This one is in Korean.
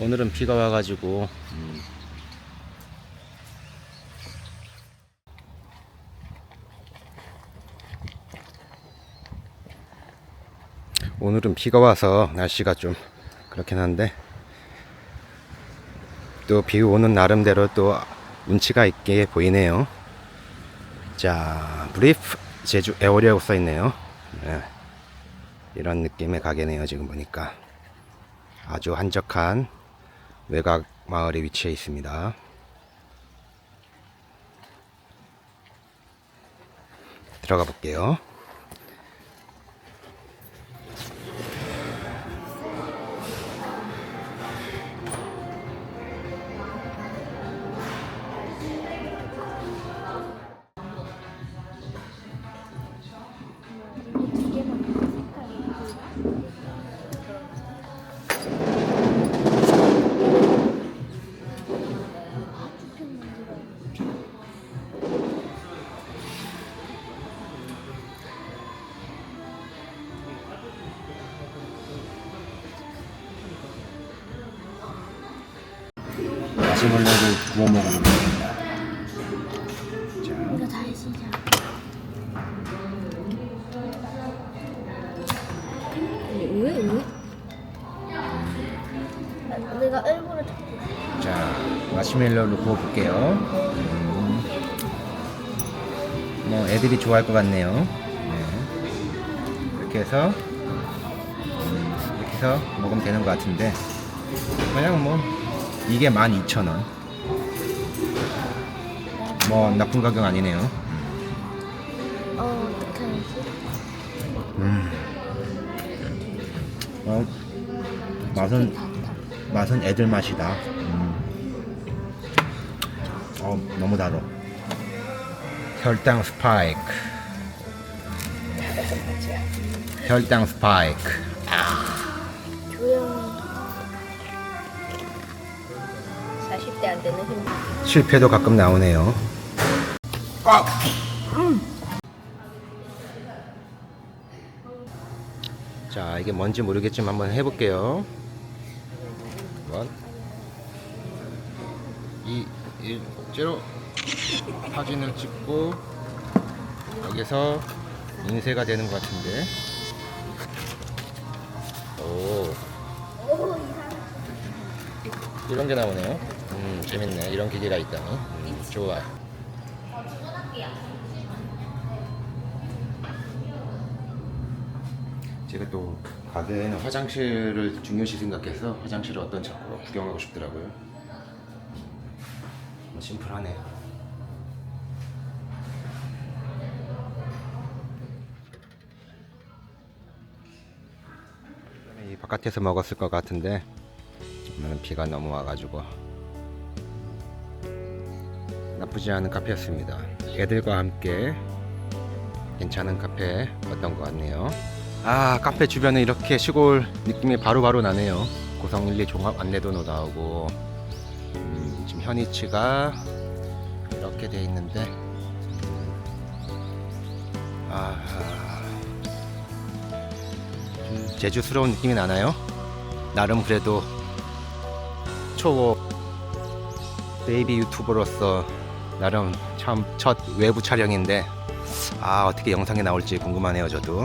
오늘은 비가 와가지고 음, 오늘은 비가 와서 날씨가 좀 그렇긴 한데 또 비 오는 나름대로 또 운치가 있게 보이네요. 자, 브리프 제주 에어리라고 써 있네요. 네. 이런 느낌의 가게네요. 지금 보니까 아주 한적한 외곽 마을에 위치해 있습니다. 들어가 볼게요. 마시멜로를 구워 먹어보겠습니다. 자, 이거 다 시작. 왜 왜? 내가 일부러 자, 마시멜로를 구워볼게요. 음, 뭐 애들이 좋아할 것 같네요. 네. 이렇게 해서 음, 이렇게 해서 먹으면 되는 것 같은데 그냥 뭐 이게 12,000원. 뭐 나쁜 가격 아니네요. 어 어떻게 하지? 음. 어, 맛은 맛은 애들 맛이다. 음. 어, 너무 달어. 혈당 스파이크. 혈당 스파이크. 조 40대 안 되는 힘. 실패도 가끔 나오네요. 자, 이게 뭔지 모르겠지만 한번 해볼게요. 원, 이, 일, 제로 사진을 찍고 여기서 인쇄가 되는 것 같은데. 오, 이런 게 나오네요. 음, 재밌네. 이런 기계가 있다니. 음, 좋아. 제가 또 가게에는 화장실을 중요시 생각해서 화장실을 어떤 자꾸 구경하고 싶더라고요. 뭐 심플하네요. 이 바깥에서 먹었을 것 같은데 오늘은 비가 너무 와가지고 나쁘지 않은 카페였습니다. 애들과 함께 괜찮은 카페였던 것 같네요. 아 카페 주변에 이렇게 시골 느낌이 바로 바로 나네요. 고성 1, 2 종합 안내도로 나오고 음, 지금 현이치가 이렇게 돼 있는데 음, 아좀 제주스러운 느낌이 나나요? 나름 그래도 초 베이비 유튜버로서 나름 참첫 외부 촬영인데 아 어떻게 영상에 나올지 궁금하네요 저도